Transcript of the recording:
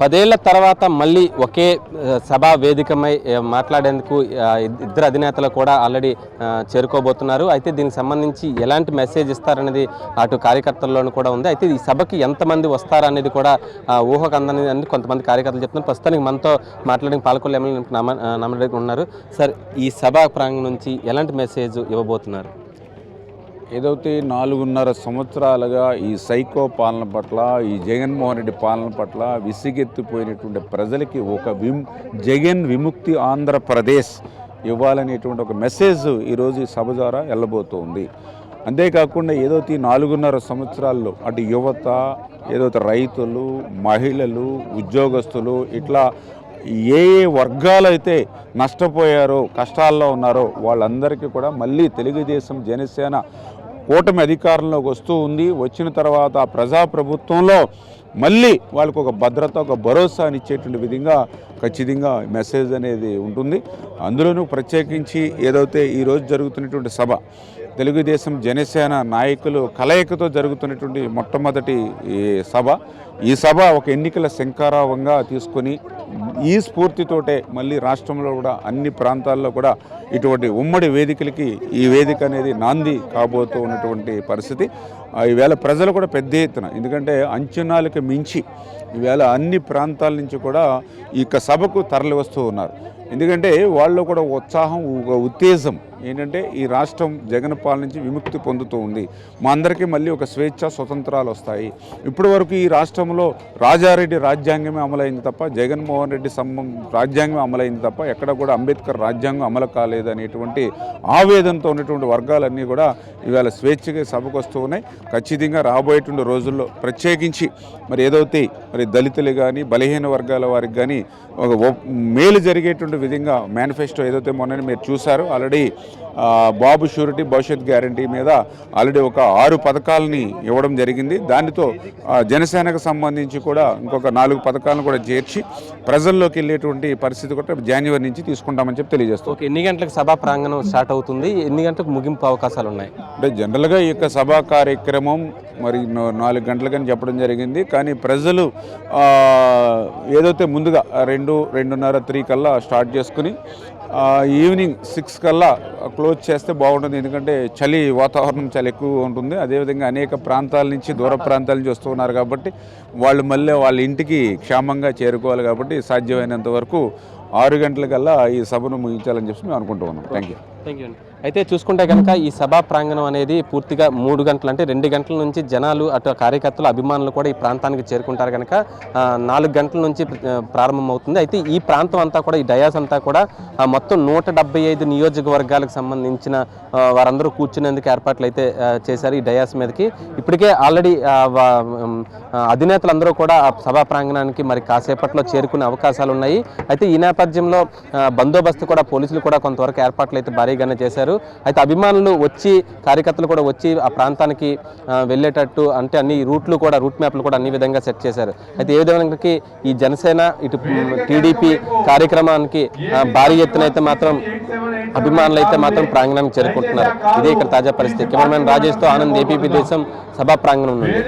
పదేళ్ళ తర్వాత మళ్ళీ ఒకే సభా వేదికమై మాట్లాడేందుకు ఇద్దరు అధినేతలు కూడా ఆల్రెడీ చేరుకోబోతున్నారు. అయితే దీనికి సంబంధించి ఎలాంటి మెసేజ్ ఇస్తారనేది అటు కార్యకర్తల్లోనూ కూడా ఉంది. అయితే ఈ సభకి ఎంతమంది వస్తారనేది కూడా ఊహకు అందని అని కొంతమంది కార్యకర్తలు చెప్తున్నారు. ప్రస్తుతానికి మనతో మాట్లాడిన పాలకొల్లు ఎమ్మెల్యే నమ ఉన్నారు. సార్ ఈ సభా ప్రాంగణం నుంచి ఎలాంటి మెసేజ్ ఇవ్వబోతున్నారు? ఏదైతే నాలుగున్నర సంవత్సరాలుగా ఈ సైకో పాలన పట్ల ఈ జగన్మోహన్ రెడ్డి పాలన పట్ల విసిగెత్తిపోయినటువంటి ప్రజలకి ఒక విమ్ జగన్ విముక్తి ఆంధ్రప్రదేశ్ ఇవ్వాలనేటువంటి ఒక మెసేజ్ ఈరోజు ఈ సభ ద్వారా వెళ్ళబోతోంది అంతేకాకుండా ఏదైతే ఈ నాలుగున్నర సంవత్సరాల్లో అటు యువత ఏదైతే రైతులు మహిళలు ఉద్యోగస్తులు ఇట్లా ఏ ఏ వర్గాలు అయితే నష్టపోయారో కష్టాల్లో ఉన్నారో వాళ్ళందరికీ కూడా మళ్ళీ తెలుగుదేశం జనసేన కూటమి అధికారంలోకి వస్తూ ఉంది. వచ్చిన తర్వాత ఆ ప్రజాప్రభుత్వంలో మళ్ళీ వాళ్ళకు ఒక భద్రత ఒక భరోసా ఇచ్చేటువంటి విధంగా ఖచ్చితంగా మెసేజ్ అనేది ఉంటుంది. అందులోనూ ప్రత్యేకించి ఏదైతే ఈరోజు జరుగుతున్నటువంటి సభ తెలుగుదేశం జనసేన నాయకులు కలయికతో జరుగుతున్నటువంటి మొట్టమొదటి ఈ సభ ఈ సభ ఒక ఎన్నికల శంకారావంగా తీసుకొని ఈ స్ఫూర్తితోటే మళ్ళీ రాష్ట్రంలో కూడా అన్ని ప్రాంతాల్లో కూడా ఇటువంటి ఉమ్మడి వేదికలకి ఈ వేదిక అనేది నాంది కాబోతూ ఉన్నటువంటి పరిస్థితి. ఈవేళ ప్రజలు కూడా పెద్ద ఎత్తున ఎందుకంటే అంచనాలకు మించి ఈవేళ అన్ని ప్రాంతాల నుంచి కూడా ఈ యొక్క సభకు తరలి వస్తూ ఉన్నారు. ఎందుకంటే వాళ్ళు కూడా ఉత్సాహం ఒక ఉత్తేజం ఏంటంటే ఈ రాష్ట్రం జగన్ పాలన నుంచి విముక్తి పొందుతూ ఉంది. మా అందరికీ మళ్ళీ ఒక స్వేచ్ఛ స్వతంత్రాలు వస్తాయి. ఇప్పటి వరకు ఈ రాష్ట్రంలో రాజారెడ్డి రాజ్యాంగమే అమలైంది తప్ప జగన్మోహన్ రెడ్డి సంబం రాజ్యాంగం అమలైంది తప్ప ఎక్కడ కూడా అంబేద్కర్ రాజ్యాంగం అమలు కాలేదు అనేటువంటి ఆవేదనతో ఉన్నటువంటి వర్గాలన్నీ కూడా ఇవాళ స్వేచ్ఛగా సభకు వస్తూ ఉన్నాయి. ఖచ్చితంగా రాబోయేటువంటి రోజుల్లో ప్రత్యేకించి మరి ఏదైతే మరి దళితులు కానీ బలహీన వర్గాల వారికి కానీ ఒక మేలు జరిగేటువంటి విధంగా మేనిఫెస్టో ఏదైతే మొన్న మీరు చూసారో ఆల్రెడీ బాబు షూరిటీ భవిష్యత్ గ్యారంటీ మీద ఆల్రెడీ ఒక ఆరు పథకాలని ఇవ్వడం జరిగింది. దానితో జనసేనకు సంబంధించి కూడా ఇంకొక నాలుగు పథకాలను కూడా చేర్చి ప్రజల్లోకి వెళ్ళేటువంటి పరిస్థితి కూడా జనవరి నుంచి తీసుకుంటామని చెప్పి తెలియజేస్తాం. ఓకే ఎన్ని గంటలకు సభా ప్రాంగణం స్టార్ట్ అవుతుంది? ఎన్ని గంటలకు ముగింపు అవకాశాలు ఉన్నాయి? అంటే జనరల్గా ఈ యొక్క సభా కార్యక్రమం మరి నాలుగు గంటలకని చెప్పడం జరిగింది. కానీ ప్రజలు ఏదైతే ముందుగా రెండు రెండున్నర త్రీ కల్లా స్టార్ట్ చేసుకుని ఈవినింగ్ సిక్స్ కల్లా క్లోజ్ చేస్తే బాగుంటుంది. ఎందుకంటే చలి వాతావరణం చాలా ఎక్కువగా ఉంటుంది. అదేవిధంగా అనేక ప్రాంతాల నుంచి దూర ప్రాంతాల నుంచి వస్తున్నారు కాబట్టి వాళ్ళు మళ్ళీ వాళ్ళ ఇంటికి క్షేమంగా చేరుకోవాలి కాబట్టి సాధ్యమైనంత వరకు ఆరు గంటలకల్లా ఈ సభను ముగించాలని చెప్పి మేము అనుకుంటూ ఉన్నాం. థ్యాంక్ యూ థ్యాంక్ యూ అయితే చూసుకుంటే కనుక ఈ సభా ప్రాంగణం అనేది పూర్తిగా మూడు గంటలు అంటే రెండు గంటల నుంచి జనాలు అటు కార్యకర్తలు అభిమానులు కూడా ఈ ప్రాంతానికి చేరుకుంటారు కనుక నాలుగు గంటల నుంచి ప్రారంభమవుతుంది. అయితే ఈ ప్రాంతం అంతా కూడా ఈ డయాస్ అంతా కూడా మొత్తం నూట డెబ్బై ఐదు నియోజకవర్గాలకు సంబంధించిన వారందరూ కూర్చునేందుకు ఏర్పాట్లు అయితే చేశారు ఈ డయాస్ మీదకి. ఇప్పటికే ఆల్రెడీ అధినేతలందరూ కూడా ఆ సభా ప్రాంగణానికి మరి కాసేపట్లో చేరుకునే అవకాశాలు ఉన్నాయి అయితే ఈ నేపథ్యంలో బందోబస్తు కూడా పోలీసులు కూడా కొంతవరకు ఏర్పాట్లు అయితే భారీగానే చేశారు. అయితే అభిమానులు వచ్చి కార్యకర్తలు కూడా వచ్చి ఆ ప్రాంతానికి వెళ్ళేటట్టు అంటే అన్ని రూట్లు కూడా రూట్ మ్యాప్లు కూడా అన్ని విధంగా సెట్ చేశారు. అయితే ఏ విధంగా ఈ జనసేన ఇటు టీడీపీ కార్యక్రమానికి భారీ ఎత్తున అయితే మాత్రం అభిమానులు అయితే మాత్రం ప్రాంగణానికి చేరుకుంటున్నారు. ఇదే ఇక్కడ తాజా పరిస్థితి. కెమెరామెన్ రాజేష్తో ఆనంద్ ఏపీపీ దేశం సభా ప్రాంగణం నుండి